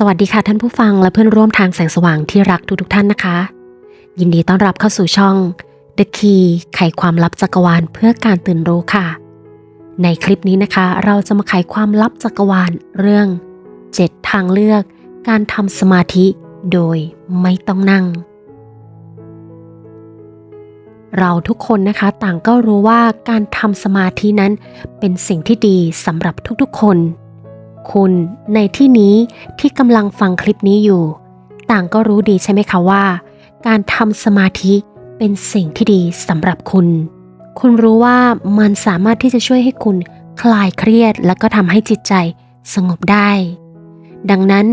สวัสดีค่ะท่านผู้ฟังและเพื่อนร่วมทางแสงสว่างที่รักทุกทุกๆท่านนะคะ ยินดีต้อนรับเข้าสู่ช่อง The Key ไขความลับจักรวาลเพื่อการตื่นรู้ค่ะ ในคลิปนี้นะคะ เราจะมาไขความลับจักรวาลเรื่อง 7 ทางเลือก การทำสมาธิโดยไม่ต้องนั่ง เราทุกคนนะคะต่างก็รู้ว่าการทำสมาธินั้นเป็นสิ่งที่ดีสำหรับทุกๆคน คุณในที่นี้ที่กำลังฟังคลิปนี้อยู่ ต่างก็รู้ดีใช่ไหมคะว่า การทำสมาธิเป็นสิ่งที่ดีสำหรับคุณ คุณรู้ว่ามันสามารถที่จะช่วยให้คุณคลายเครียด และก็ทำให้จิตใจสงบได้ ดังนั้น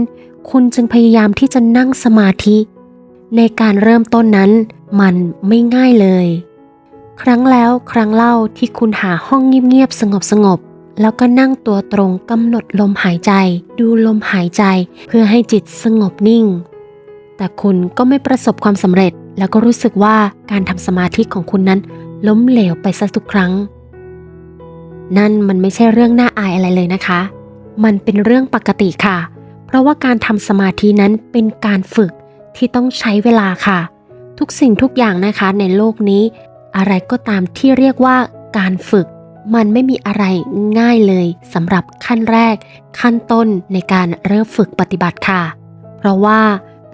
คุณจึงพยายามที่จะนั่งสมาธิ ในการเริ่มต้นนั้นมันไม่ง่ายเลย ครั้งแล้วครั้งเล่าที่คุณหาห้องเงียบๆสงบๆ แล้วก็นั่งตัวตรงกำหนดลมหายใจ ดูลมหายใจ เพื่อให้จิตสงบนิ่ง แต่คุณก็ไม่ประสบความสำเร็จ แล้วก็รู้สึกว่าการทำสมาธิของคุณนั้น ล้มเหลวไปซะทุกครั้ง นั่นมันไม่ใช่เรื่องน่าอายอะไรเลยนะคะ มันเป็นเรื่องปกติค่ะ เพราะว่าการทำสมาธินั้นเป็นการฝึกที่ต้องใช้เวลาค่ะ ทุกสิ่งทุกอย่างนะคะในโลกนี้ อะไรก็ตามที่เรียกว่าการฝึก มันไม่มีอะไรง่ายเลยสำหรับขั้นแรก ขั้นต้นในการเริ่มฝึกปฏิบัติค่ะ เพราะว่า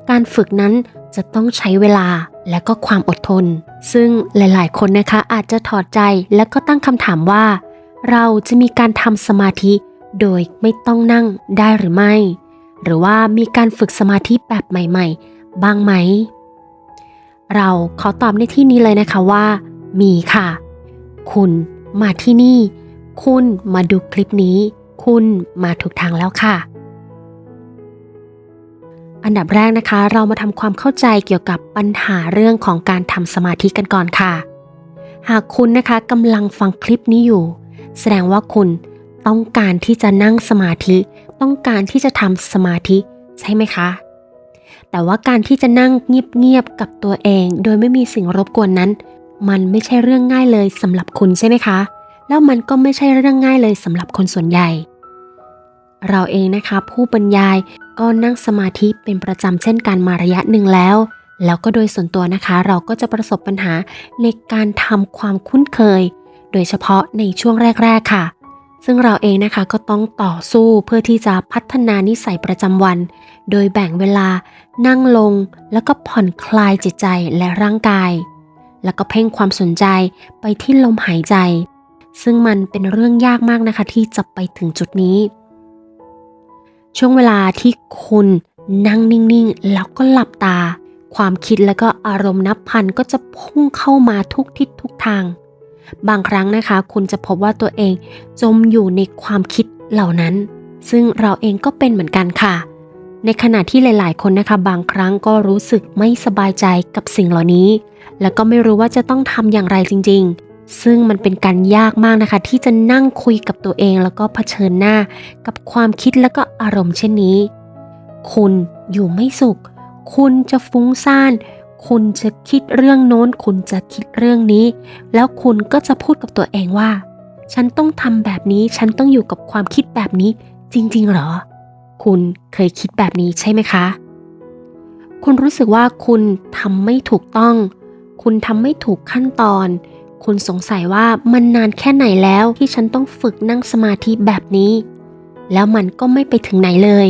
การฝึกนั้นจะต้องใช้เวลาและก็ความอดทน ซึ่งหลายๆ คนนะคะอาจจะถอดใจและก็ตั้งคำถามว่า เราจะมีการทำสมาธิโดยไม่ต้องนั่งได้หรือไม่ หรือว่ามีการฝึกสมาธิแบบใหม่ ๆ บ้างไหม เราขอตอบในที่นี้เลยนะคะว่า มีค่ะ คุณ มาที่นี่ คุณมาดูคลิปนี้ คุณมาถูกทางแล้วค่ะ อันดับแรกนะคะ เรามาทำความเข้าใจเกี่ยวกับปัญหาเรื่องของการทำสมาธิกันก่อนค่ะ หากคุณนะคะกำลังฟังคลิปนี้อยู่ แสดงว่าคุณต้องการที่จะนั่งสมาธิ ต้องการที่จะทำสมาธิใช่ไหมคะ แต่ว่าการที่จะนั่งเงียบๆกับตัวเอง โดยไม่มีสิ่งรบกวนนั้น มันไม่ใช่เรื่องง่ายเลยสำหรับคุณใช่ไหมคะ แล้วมันก็ไม่ใช่เรื่องง่ายเลยสำหรับคนส่วนใหญ่ เราเองนะคะ ผู้บรรยายก็นั่งสมาธิเป็นประจำเช่นกันมาระยะหนึ่งแล้ว แล้วก็โดยส่วนตัวนะคะ เราก็จะประสบปัญหาในการทำความคุ้นเคย โดยเฉพาะในช่วงแรก ๆ ค่ะ ซึ่งเราเองนะคะก็ต้องต่อสู้เพื่อที่จะพัฒนานิสัยประจำวัน โดยแบ่งเวลานั่งลง แล้วก็ผ่อนคลายจิตใจและร่างกาย แล้วก็เพ่งความสนใจไปที่ลมหายใจ ซึ่งมันเป็นเรื่องยากมากนะคะที่จะไปถึงจุดนี้ ช่วงเวลาที่คุณนั่งนิ่งๆ แล้วก็หลับตา ความคิดแล้วก็อารมณ์นับพันก็จะพุ่งเข้ามาทุกทิศทุกทาง บางครั้งนะคะ คุณจะพบว่าตัวเองจมอยู่ในความคิดเหล่านั้น ซึ่งเราเองก็เป็นเหมือนกันค่ะ ในขณะที่หลาย ๆ คนนะคะบางครั้งก็รู้สึกไม่สบายใจกับสิ่งเหล่านี้ แล้วก็ไม่รู้ว่าจะต้องทำอย่างไรจริง ๆ ซึ่งมันเป็นการยากมากนะคะ ที่จะนั่งคุยกับตัวเองแล้วก็เผชิญหน้ากับความคิดแล้วก็อารมณ์เช่นนี้ คุณอยู่ไม่สุข คุณจะฟุ้งซ่าน คุณจะคิดเรื่องโน้น คุณจะคิดเรื่องนี้ แล้วคุณก็จะพูดกับตัวเองว่า ฉันต้องทำแบบนี้ ฉันต้องอยู่กับความคิดแบบนี้จริง ๆ หรอ คุณเคยคิดแบบนี้ใช่ไหมคะ คุณรู้สึกว่าคุณทำไม่ถูกต้อง คุณทำไม่ถูกขั้นตอน คุณสงสัยว่ามันนานแค่ไหนแล้วที่ฉันต้องฝึกนั่งสมาธิแบบนี้ แล้วมันก็ไม่ไปถึงไหนเลย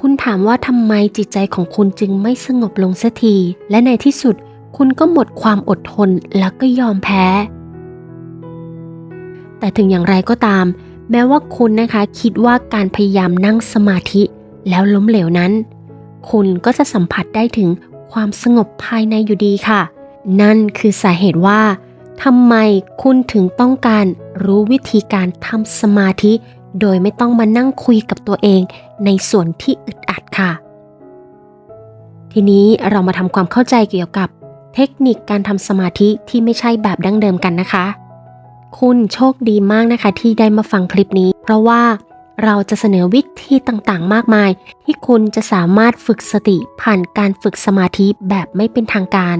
คุณถามว่าทำไมจิตใจของคุณจึงไม่สงบลงสักที และในที่สุดคุณก็หมดความอดทนแล้วก็ยอมแพ้ แต่ถึงอย่างไรก็ตาม แม้ว่าคุณนะคะคิดว่าการพยายามนั่งสมาธิแล้วล้มเหลวนั้น คุณก็จะสัมผัสได้ถึงความสงบภายในอยู่ดีค่ะ นั่นคือสาเหตุว่าทำไมคุณถึงต้องการรู้วิธีการทำสมาธิ โดยไม่ต้องมานั่งคุยกับตัวเองในส่วนที่อึดอัดค่ะ ทีนี้เรามาทำความเข้าใจเกี่ยวกับเทคนิคการทำสมาธิที่ไม่ใช่แบบดั้งเดิมกันนะคะ คุณโชคดีมากนะคะที่ได้มาฟังคลิปนี้ เพราะว่าเราจะเสนอวิธีต่างๆ มากมาย ที่คุณจะสามารถฝึกสติผ่านการฝึกสมาธิแบบไม่เป็นทางการ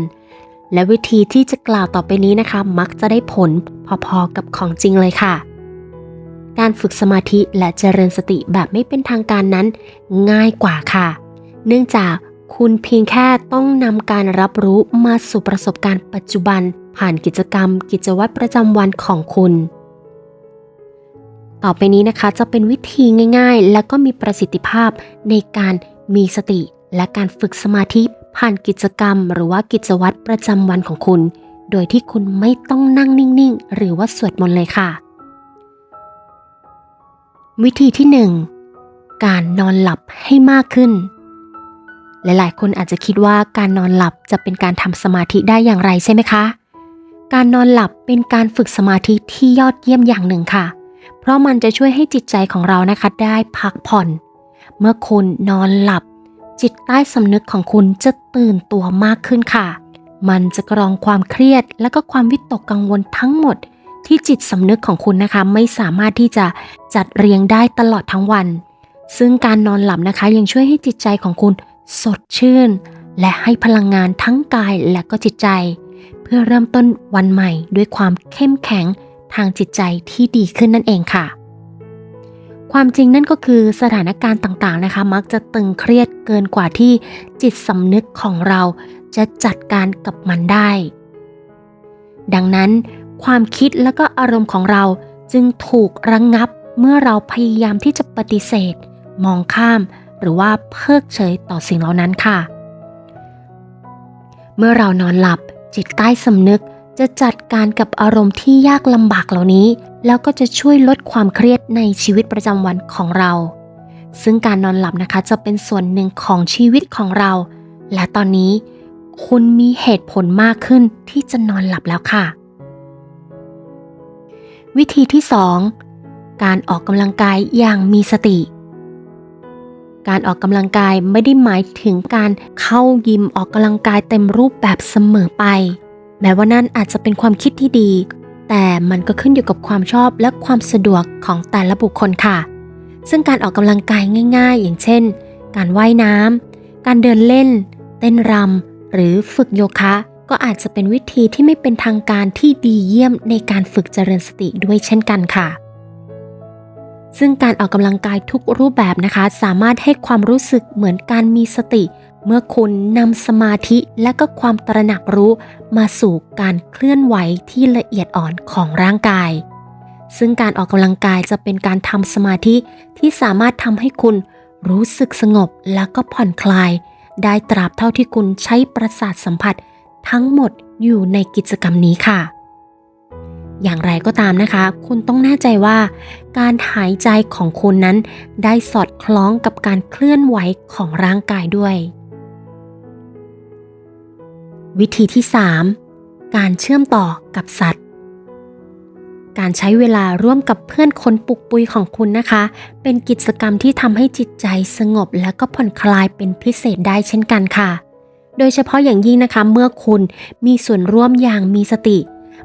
และวิธีที่จะกล่าวต่อไปนี้นะคะ มักจะได้ผลพอๆกับของจริงเลยค่ะ การฝึกสมาธิและเจริญสติแบบไม่เป็นทางการนั้น ง่ายกว่าค่ะ เนื่องจาก คุณเพียงแค่ต้องนำการรับรู้มาสู่ประสบการณ์ปัจจุบันผ่านกิจกรรม กิจวัตรประจำวันของคุณ ต่อไปนี้นะคะจะเป็นวิธีง่าย ๆ และก็มีประสิทธิภาพในการมีสติ และการฝึกสมาธิผ่านกิจกรรม หรือว่ากิจวัตรประจำวันของคุณ โดยที่คุณไม่ต้องนั่งนิ่งๆ หรือว่าสวดมนต์เลยค่ะ วิธีที่ 1 การนอนหลับให้มากขึ้น หลายๆ คนอาจจะคิดว่าการนอนหลับจะเป็นการทำสมาธิได้อย่างไรใช่ไหมคะ การนอนหลับเป็นการฝึกสมาธิที่ยอดเยี่ยมอย่างหนึ่งค่ะ เพราะมันจะช่วยให้จิตใจของเรานะคะได้พักผ่อน เมื่อคุณนอนหลับ จิตใต้สำนึกของคุณจะตื่นตัวมากขึ้นค่ะ มันจะกรองความเครียด และก็ความวิตกกังวลทั้งหมด ที่จิตสำนึกของคุณนะคะ ไม่สามารถที่จะจัดเรียงได้ตลอดทั้งวัน ซึ่งการนอนหลับนะคะยังช่วยให้จิตใจของคุณ สดชื่น และให้พลังงานทั้งกายและก็จิตใจ เพื่อเริ่มต้นวันใหม่ด้วยความเข้มแข็งทางจิตใจที่ดีขึ้นนั่นเองค่ะ ความจริงนั่นก็คือสถานการณ์ต่างๆนะคะ มักจะตึงเครียดเกินกว่าที่จิตสำนึกของเราจะจัดการกับมันได้ ดังนั้น ความคิดและก็อารมณ์ของเราจึงถูกระงงับเมื่อเราพยายามที่จะปฏิเสธ มองข้าม หรือว่าเพิกเฉยต่อสิ่งเหล่านั้นค่ะ เมื่อเรานอนหลับจิตใต้สำนึกจะจัดการกับอารมณ์ที่ยากลำบากเหล่านี้ แล้วก็จะช่วยลดความเครียดในชีวิตประจำวันของเรา ซึ่งการนอนหลับนะคะจะเป็นส่วนหนึ่งของชีวิตของเรา และตอนนี้ คุณมีเหตุผลมากขึ้นที่จะนอนหลับแล้วค่ะ วิธีที่ 2 การออกกำลังกายอย่างมีสติ การออกกำลังกายไม่ได้หมายถึงการเข้ายิมออกกำลังกายเต็มรูปแบบเสมอไป แม้ว่านั่นอาจจะเป็นความคิดที่ดี แต่มันก็ขึ้นอยู่กับความชอบและความสะดวกของแต่ละบุคคลค่ะ ซึ่งการออกกำลังกายง่าย ๆ อย่างเช่น การว่ายน้ำการเดินเล่น เต้นรำหรือฝึกโยคะ ก็อาจจะเป็นวิธีที่ไม่เป็นทางการที่ดีเยี่ยมในการฝึกเจริญสติด้วยเช่นกันค่ะ ซึ่งการออกกำลังกายทุกรูปแบบนะคะ สามารถให้ความรู้สึกเหมือนการมีสติ เมื่อคุณนำสมาธิและก็ความตระหนักรู้มาสู่การเคลื่อนไหวที่ละเอียดอ่อนของร่างกาย ซึ่งการออกกำลังกายจะเป็นการทำสมาธิที่สามารถทำให้คุณรู้สึกสงบและก็ผ่อนคลาย ได้ตราบเท่าที่คุณใช้ประสาทสัมผัส ทั้งหมดอยู่ในกิจกรรมนี้ค่ะ อย่างไรก็ตามนะคะ คุณต้องแน่ใจว่า การหายใจของคุณนั้นได้สอดคล้องกับการเคลื่อนไหวของร่างกายด้วย วิธีที่ 3 การเชื่อมต่อกับสัตว์ การใช้เวลาร่วมกับเพื่อนคนปุกปุยของคุณนะคะ เป็นกิจกรรมที่ทำให้จิตใจสงบและก็ผ่อนคลายเป็นพิเศษได้เช่นกันค่ะ โดยเฉพาะอย่างยิ่งนะคะเมื่อคุณมีส่วนร่วมอย่างมีสติ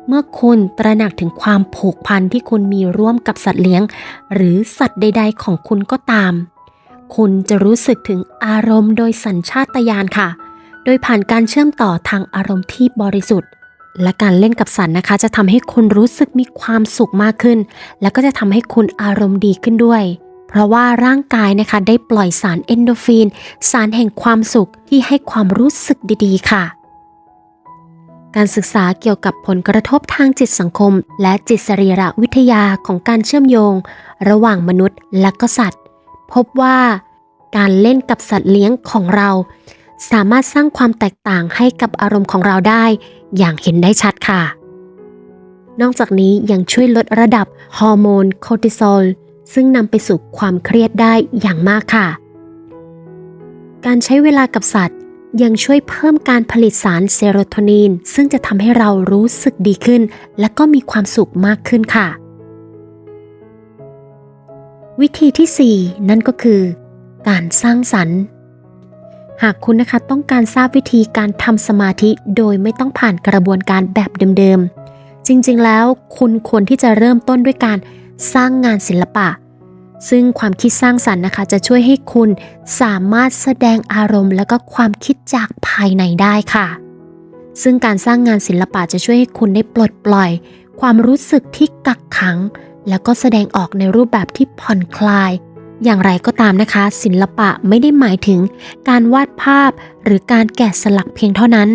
เมื่อคุณตระหนักถึงความผูกพันที่คุณมีร่วมกับสัตว์เลี้ยง หรือสัตว์ใด ๆ ของคุณก็ตาม คุณจะรู้สึกถึงอารมณ์โดยสัญชาตญาณค่ะ โดยผ่านการเชื่อมต่อทางอารมณ์ที่บริสุทธิ์ และการเล่นกับสัตว์นะคะ จะทำให้คุณรู้สึกมีความสุขมากขึ้น แล้วก็จะทำให้คุณอารมณ์ดีขึ้นด้วยเพราะว่าร่างกายนะคะได้ปล่อยสารเอนโดฟิน สารแห่งความสุขที่ให้ความรู้สึกดีๆ ค่ะ การศึกษาเกี่ยวกับผลกระทบทางจิตสังคม และจิตสรีระวิทยาของการเชื่อมโยง ระหว่างมนุษย์และก็สัตว์ พบว่าการเล่นกับสัตว์เลี้ยงของเรา สามารถสร้างความแตกต่างให้กับอารมณ์ของเราได้ อย่างเห็นได้ชัดค่ะ นอกจากนี้ยังช่วยลดระดับฮอร์โมนคอร์ติซอลซึ่งนำไปสู่ความเครียดได้อย่างมากค่ะ การใช้เวลากับสัตว์ ยังช่วยเพิ่มการผลิตสารเซโรโทนิน ซึ่งจะทำให้เรารู้สึกดีขึ้น และก็มีความสุขมากขึ้นค่ะ วิธีที่ 4 นั่นก็คือ การสร้างสรรค์ หากคุณนะคะต้องการทราบวิธีการทำสมาธิโดยไม่ต้องผ่านกระบวนการแบบเดิมๆ จริงๆแล้วคุณควรที่จะเริ่มต้นด้วยการสร้างงานศิลปะ ซึ่งความคิดสร้างสรรค์นะคะ จะช่วยให้คุณสามารถแสดงอารมณ์ และก็ความคิดจากภายในได้ค่ะ ซึ่งการสร้างงานศิลปะจะช่วยให้คุณได้ปลดปล่อย ความรู้สึกที่กักขัง แล้วก็แสดงออกในรูปแบบที่ผ่อนคลาย อย่างไรก็ตามนะคะ ศิลปะไม่ได้หมายถึง การวาดภาพหรือการแกะสลักเพียงเท่านั้น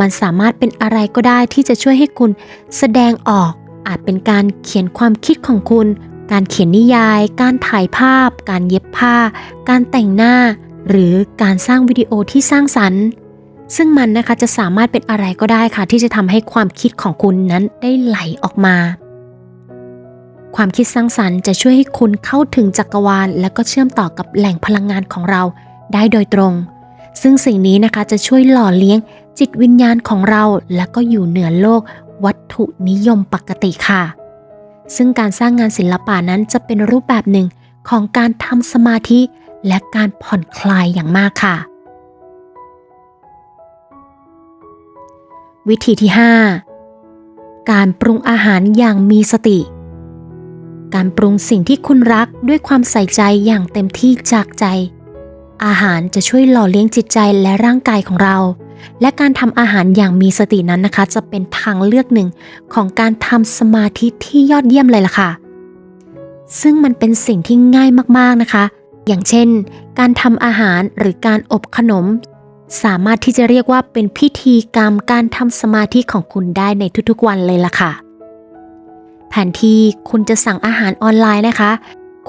มันสามารถเป็นอะไรก็ได้ที่จะช่วยให้คุณแสดงออกอาจเป็นการเขียนความคิดของคุณ การเขียนนิยาย การถ่ายภาพ การเย็บผ้า การแต่งหน้า หรือการสร้างวิดีโอที่สร้างสรรค์ ซึ่งมันนะคะจะสามารถเป็นอะไรก็ได้ค่ะ ที่จะทำให้ความคิดของคุณนั้นได้ไหลออกมา ความคิดสร้างสรรค์จะช่วยให้คุณเข้าถึงจักรวาล และก็เชื่อมต่อกับแหล่งพลังงานของเราได้โดยตรง ซึ่งสิ่งนี้นะคะจะช่วยหล่อเลี้ยง จิตวิญญาณของเรา และก็อยู่เหนือโลก วัตถุนิยมปกติค่ะ ซึ่งการสร้างงานศิลปะนั้นจะเป็นรูปแบบหนึ่งของการทำสมาธิและการผ่อนคลายอย่างมากค่ะ วิธีที่ 5 การปรุงอาหารอย่างมีสติ การปรุงสิ่งที่คุณรักด้วยความใส่ใจอย่างเต็มที่จากใจ อาหารจะช่วยหล่อเลี้ยงจิตใจและร่างกายของเรา และการทำอาหารอย่างมีสตินั้นนะคะ จะเป็นทางเลือกหนึ่งของการทำสมาธิที่ยอดเยี่ยมเลยล่ะค่ะ ซึ่งมันเป็นสิ่งที่ง่ายมากๆนะคะ อย่างเช่น การทำอาหารหรือการอบขนม สามารถที่จะเรียกว่าเป็นพิธีกรรมการทำสมาธิของคุณได้ในทุกๆวันเลยล่ะค่ะแทนที่คุณจะสั่งอาหารออนไลน์นะคะ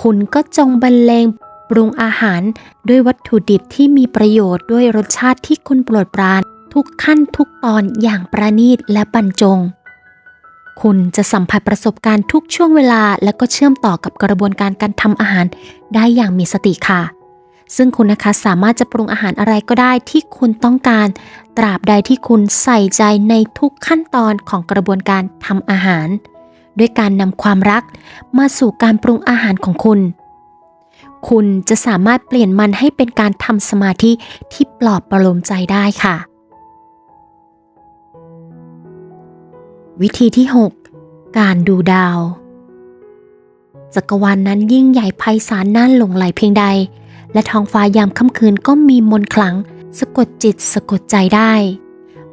คุณก็จงบรรเลง ปรุงอาหารด้วยวัตถุดิบที่มีประโยชน์ด้วยรสชาติที่คุณโปรดปราน ทุกขั้นทุกตอนอย่างประณีตและบรรจง คุณจะสัมผัสประสบการณ์ทุกช่วงเวลา และก็เชื่อมต่อกับกระบวนการการทำอาหารได้อย่างมีสติค่ะ ซึ่งคุณนะคะสามารถจะปรุงอาหารอะไรก็ได้ที่คุณต้องการ ตราบใดที่คุณใส่ใจในทุกขั้นตอนของกระบวนการทำอาหาร ด้วยการนำความรักมาสู่การปรุงอาหารของคุณ คุณจะสามารถเปลี่ยนมันให้เป็นการทำสมาธิที่ปลอบประโลมใจได้ค่ะ วิธีที่ 6 การดูดาว จักรวาลนนั้นยิ่งใหญ่ไพศาลน่าหลงไหลเพียงใด และท้องฟ้ายามค่ำคืนก็มีมนต์ขลัง สะกดจิตสะกดใจได้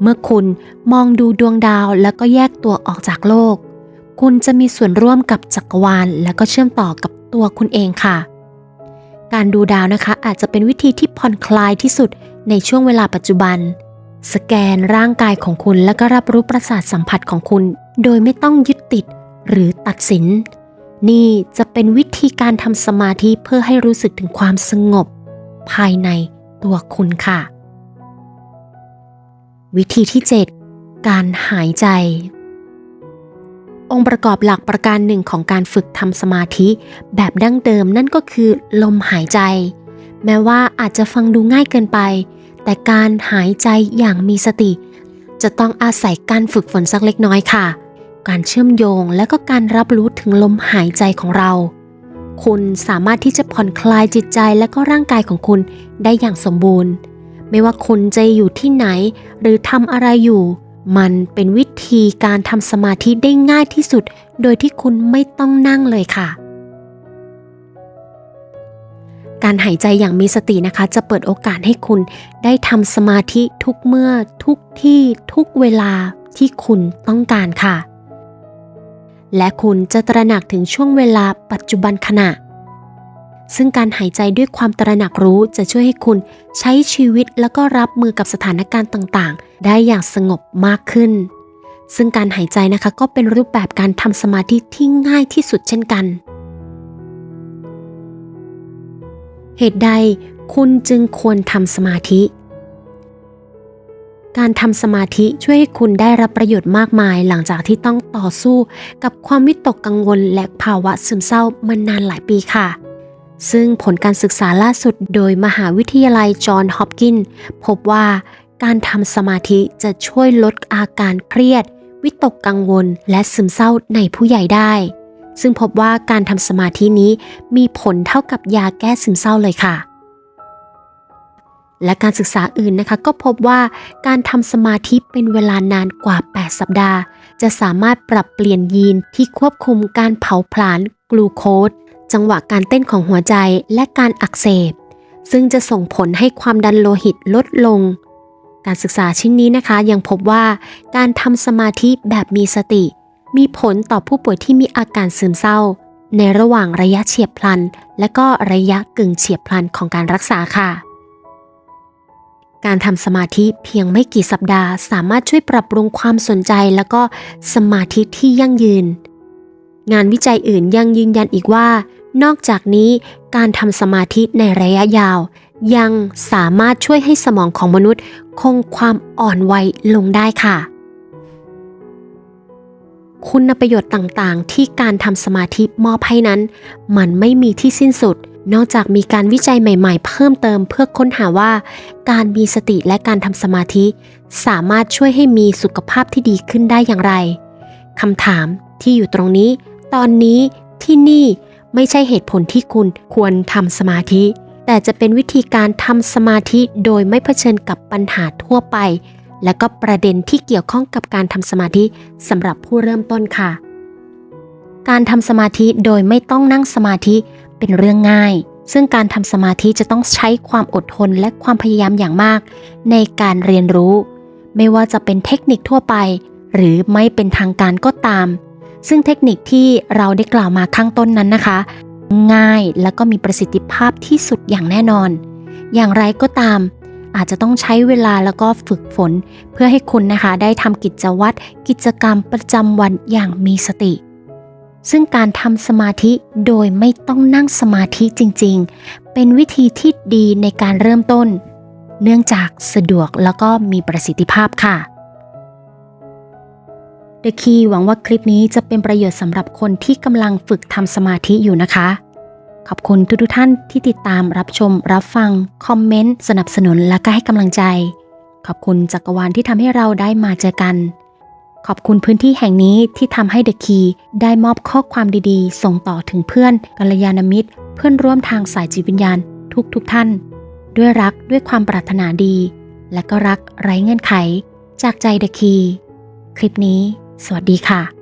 เมื่อคุณมองดูดวงดาวแล้วก็แยกตัวออกจากโลก คุณจะมีส่วนร่วมกับจักรวาล และก็เชื่อมต่อกับตัวคุณเองค่ะ การดูดาวนะคะอาจจะเป็นวิธีที่ผ่อนคลายที่สุดในช่วงเวลาปัจจุบัน สแกนร่างกายของคุณและก็รับรู้ประสาทสัมผัสของคุณ โดยไม่ต้องยึดติดหรือตัดสิน นี่จะเป็นวิธีการทำสมาธิเพื่อให้รู้สึกถึงความสงบ ภายในตัวคุณค่ะ วิธีที่ 7 การหายใจ องค์ประกอบหลักประการหนึ่งของการฝึกทำสมาธิ แบบดั้งเดิมนั่นก็คือ ลมหายใจ แม้ว่าอาจจะฟังดูง่ายเกินไป แต่การหายใจอย่างมีสติ จะต้องอาศัยการฝึกฝนสักเล็กน้อยค่ะ การเชื่อมโยงและก็การรับรู้ถึงลมหายใจของเรา คุณสามารถที่จะผ่อนคลายจิตใจและก็ร่างกายของคุณได้อย่างสมบูรณ์ ไม่ว่าคุณจะอยู่ที่ไหน หรือทำอะไรอยู่ มันเป็นวิธีการทำสมาธิได้ง่ายที่สุด โดยที่คุณไม่ต้องนั่งเลยค่ะ การหายใจอย่างมีสตินะคะ จะเปิดโอกาสให้คุณได้ทำสมาธิทุกเมื่อทุกที่ทุกเวลาที่คุณต้องการค่ะ และคุณจะตระหนักถึงช่วงเวลาปัจจุบันขณะ ซึ่งการหายใจด้วยความตระหนักรู้จะช่วยให้คุณใช้ชีวิตแล้วก็รับมือกับสถานการณ์ต่างๆ ได้อย่างสงบมากขึ้น ซึ่งการหายใจนะคะก็เป็นรูปแบบการทำสมาธิที่ง่ายที่สุดเช่นกัน เหตุใดคุณจึงควรทำสมาธิ การทำสมาธิช่วยให้คุณได้รับประโยชน์มากมายหลังจากที่ต้องต่อสู้กับความวิตกกังวลและภาวะซึมเศร้ามานานหลายปีค่ะ ซึ่งผลการศึกษาล่าสุดโดยมหาวิทยาลัยจอห์นฮอปกินส์พบว่าการทำสมาธิจะช่วยลดอาการเครียด วิตกกังวล และซึมเศร้าในผู้ใหญ่ได้ ซึ่งพบว่าการทำสมาธินี้มีผลเท่ากับยาแก้ซึมเศร้าเลยค่ะ และการศึกษาอื่นนะคะก็พบว่าการทำสมาธิเป็นเวลานานกว่า 8 สัปดาห์ จะสามารถปรับเปลี่ยนยีนที่ควบคุมการเผาผลาญกลูโคส จังหวะการเต้นของหัวใจและการอักเสบ ซึ่งจะส่งผลให้ความดันโลหิตลดลง การศึกษาชิ้นนี้นะคะ ยังพบว่าการทำสมาธิแบบมีสติ มีผลต่อผู้ป่วยที่มีอาการซึมเศร้า ในระหว่างระยะเฉียบพลัน และก็ระยะกึ่งเฉียบพลันของการรักษาค่ะการทำสมาธิเพียงไม่กี่สัปดาห์ สามารถช่วยปรับปรุงความสนใจแล้วก็สมาธิที่ยั่งยืน งานวิจัยอื่นยังยืนยันอีกว่า นอกจากนี้การทำสมาธิในระยะยาว ยังสามารถช่วยให้สมองของมนุษย์ คงความอ่อนวัยลงได้ค่ะ คุณประโยชน์ต่างๆ ที่การทำสมาธิมอบให้นั้น มันไม่มีที่สิ้นสุด นอกจากมีการวิจัยใหม่ๆ เพิ่มเติมเพื่อค้นหาว่า การมีสติและการทำสมาธิ สามารถช่วยให้มีสุขภาพที่ดีขึ้นได้อย่างไรคำถามที่อยู่ตรงนี้ ตอนนี้ที่นี่ ไม่ใช่เหตุผลที่คุณควรทำสมาธิ แต่จะเป็นวิธีการทำสมาธิโดยไม่เผชิญกับปัญหาทั่วไป และก็ประเด็นที่เกี่ยวข้องกับการทำสมาธิสำหรับผู้เริ่มต้นค่ะ การทำสมาธิโดยไม่ต้องนั่งสมาธิเป็นเรื่องง่าย ซึ่งการทำสมาธิจะต้องใช้ความอดทนและความพยายามอย่างมาก ในการเรียนรู้ ไม่ว่าจะเป็นเทคนิคทั่วไป หรือไม่เป็นทางการก็ตาม ซึ่งเทคนิคที่เราได้กล่าวมาข้างต้นนั้นนะคะ ง่ายและก็มีประสิทธิภาพที่สุดอย่างแน่นอน อย่างไรก็ตาม อาจจะต้องใช้เวลาแล้วก็ฝึกฝน เพื่อให้คุณนะคะได้ทำกิจวัตรกิจกรรมประจำวันอย่างมีสติ ซึ่งการทำสมาธิโดยไม่ต้องนั่งสมาธิจริง ๆ เป็นวิธีที่ดีในการเริ่มต้น เนื่องจากสะดวกแล้วก็มีประสิทธิภาพค่ะ The Key หวังว่าคลิปนี้จะเป็นประโยชน์สำหรับคนที่กำลังฝึกทำสมาธิอยู่นะคะ ขอบคุณทุกๆท่านที่ติดตามรับชม รับฟัง คอมเมนต์ สนับสนุนและก็ให้กำลังใจ ขอบคุณจักรวาลที่ทำให้เราได้มาเจอกัน ขอบคุณพื้นที่แห่งนี้ที่ทำให้ The Key ได้มอบข้อความดีๆ ส่งต่อถึงเพื่อนกัลยาณมิตร เพื่อนร่วมทางสายจิตวิญญาณทุกๆทท่าน ด้วยรักด้วยความปรารถนาดี และก็รักไร้เงื่อนไข จากใจ The Key คลิปนี้ สวัสดีค่ะ